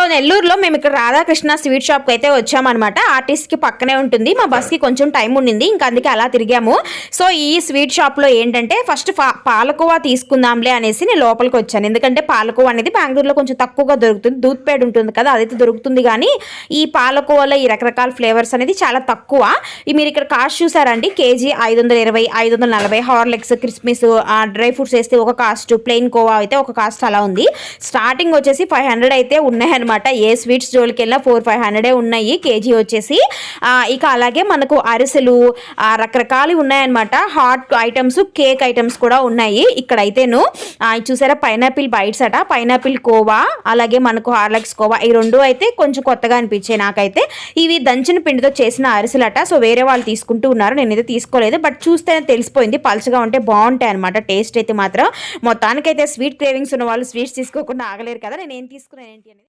So నెల్లూరులో మేము ఇక్కడ రాధాకృష్ణ స్వీట్ షాప్కి అయితే వచ్చామన్నమాట. ఆర్టిస్ట్కి పక్కనే ఉంటుంది. మా బస్కి కొంచెం టైం ఉండింది. ఇంకా అందుకే అలా తిరిగాము. సో ఈ స్వీట్ షాప్లో ఏంటంటే ఫస్ట్ పాలకోవా తీసుకుందాంలే అనేసి నేను లోపలికి వచ్చాను. ఎందుకంటే పాలకోవా అనేది బెంగళూరులో కొంచెం తక్కువగా దొరుకుతుంది. దూత్ పేడ్ ఉంటుంది కదా అదైతే దొరుకుతుంది. కానీ ఈ పాలకోవాలో ఈ రకరకాల ఫ్లేవర్స్ అనేది చాలా తక్కువ. మీరు ఇక్కడ కాస్ట్ చూసారండి? కేజీ ఐదు వందల ఇరవై ఐదు వందల నలభై హార్లిక్స్ క్రిస్మిస్ డ్రై ఫ్రూట్స్ వేస్తే ఒక కాస్ట్ ప్లెయిన్ కోవా అయితే ఒక కాస్ట్ అలా ఉంది. స్టార్టింగ్ వచ్చేసి ఫైవ్ హండ్రెడ్ అయితే ఉన్నాయన్నమాట. అనమాట ఏ స్వీట్స్ జోలికి వెళ్ళినా ఫోర్ ఫైవ్ హండ్రెడే ఉన్నాయి కేజీ వచ్చేసి. ఇక అలాగే మనకు అరిసెలు రకరకాలు ఉన్నాయన్నమాట. హాట్ ఐటమ్స్ కేక్ ఐటమ్స్ కూడా ఉన్నాయి ఇక్కడైతేను. చూసారా? పైనాపిల్ బైట్స్ అట. పైనాపిల్ కోవా అలాగే మనకు హార్లక్స్ కోవా. ఈ రెండు అయితే కొంచెం కొత్తగా అనిపించాయి నాకైతే. ఇవి దంచిన పిండితో చేసిన అరిసెలట. సో వేరే వాళ్ళు తీసుకుంటూ ఉన్నారు. నేనైతే తీసుకోలేదు. బట్ చూస్తేనే తెలిసిపోయింది. పలుచగా ఉంటే బాగుంటాయి అనమాట టేస్ట్ అయితే మాత్రం. మొత్తానికైతే స్వీట్ క్రేవింగ్స్ ఉన్న వాళ్ళు స్వీట్స్ తీసుకోకుండా ఆగలేరు కదా. నేను ఏం తీసుకున్నాను ఏంటి అనేది